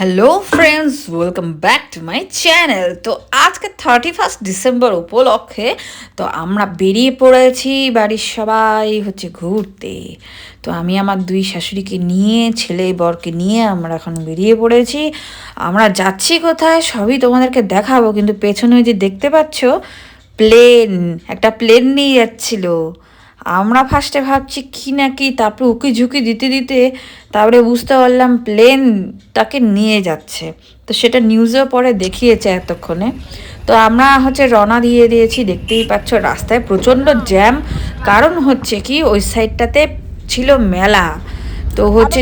Hello friends welcome back to my channel তো আজকে thirty first December উপলক্ষে তো আমরা বেরিয়ে পড়েছি বাড়ির সবাই হচ্ছে ঘুরতে। তো আমি আমার দুই শাশুড়িকে নিয়ে, ছেলে বরকে নিয়ে আমরা এখন বেরিয়ে পড়েছি। আমরা যাচ্ছি কোথায় সবই তোমাদেরকে দেখাবো, কিন্তু পেছনে যে দেখতে পাচ্ছ প্লেন একটা প্লেন নিয়ে যাচ্ছিল। আমরা ফার্স্টে ভাবছি কি না কি, তারপরে উকি ঝুঁকি দিতে দিতে তারপরে বুঝতে পারলাম প্লেন তাকে নিয়ে যাচ্ছে। তো সেটা নিউজেও পরে দেখিয়েছে এতক্ষণে। তো আমরা হচ্ছে রওনা দিয়ে দিয়েছি, দেখতেই পাচ্ছ রাস্তায় প্রচণ্ড জ্যাম কারণ হচ্ছে কি, ওই সাইডটাতে ছিল মেলা। তো হচ্ছে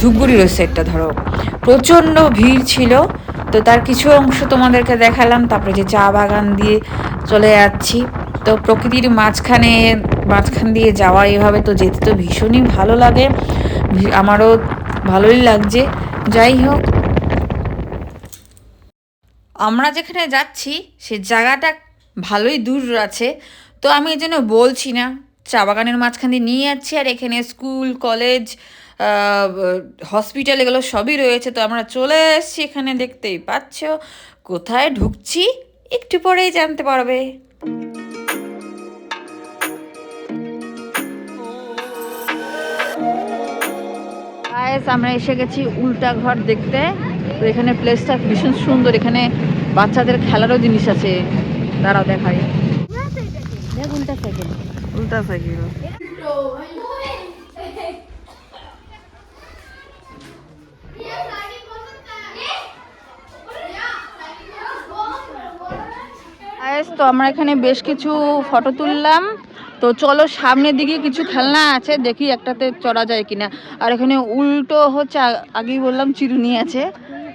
ধূপগুড়ির ওই সাইডটা ধরো। প্রচণ্ড ভিড় ছিল। তো তার কিছু অংশ তোমাদেরকে দেখালাম, তারপরে যে চা বাগান দিয়ে চলে যাচ্ছি। তো প্রকৃতির মাঝখানে মাঝখান দিয়ে যাওয়া, এভাবে তো যেতে তো ভীষণই ভালো লাগে। আমারও ভালোই লাগছে। যাই হোক। আমরা যেখানে যাচ্ছি, সে জায়গাটা ভালোই দূর আছে। তো আমি এই জন্য বলছি না। চা বাগানের মাঝখান দিয়ে নিয়ে যাচ্ছি, আর এখানে স্কুল, কলেজ হসপিটাল এগুলো সবই রয়েছে। তো আমরা চলে এসেছি এখানে, দেখতেই পাচ্ছ। কোথায় ঢুকছি, একটু পরেই জানতে পারবে। গায়েস আমরা এসে গেছি উল্টা ঘর দেখতে। তো এখানে প্লেসটা ভীষণ সুন্দর, এখানে বাচ্চাদের খেলারও জিনিস আছে। দাঁড়াও দেখাই। উল্টা উল্টা সাইকেল তো আমরা এখানে বেশ কিছু ফটো তুললাম। তো চলো সামনের দিকে কিছু খেলনা আছে দেখি একটাতে চড়া যায় কিনা। আর এখানে উল্টো হচ্ছে আগেই বললাম চিরুনি আছে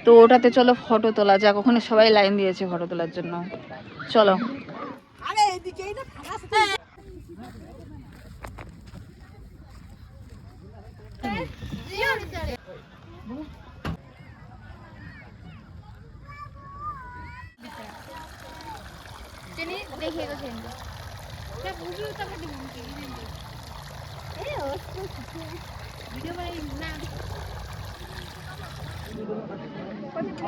তো ওটাতে চলো ফটো তোলা যাক। ওখানে সবাই লাইন দিয়েছে ফটো তোলার জন্য। চলো। দেখি 在湖边，咱看见红的，哎呦，你这玩意儿难。快点开。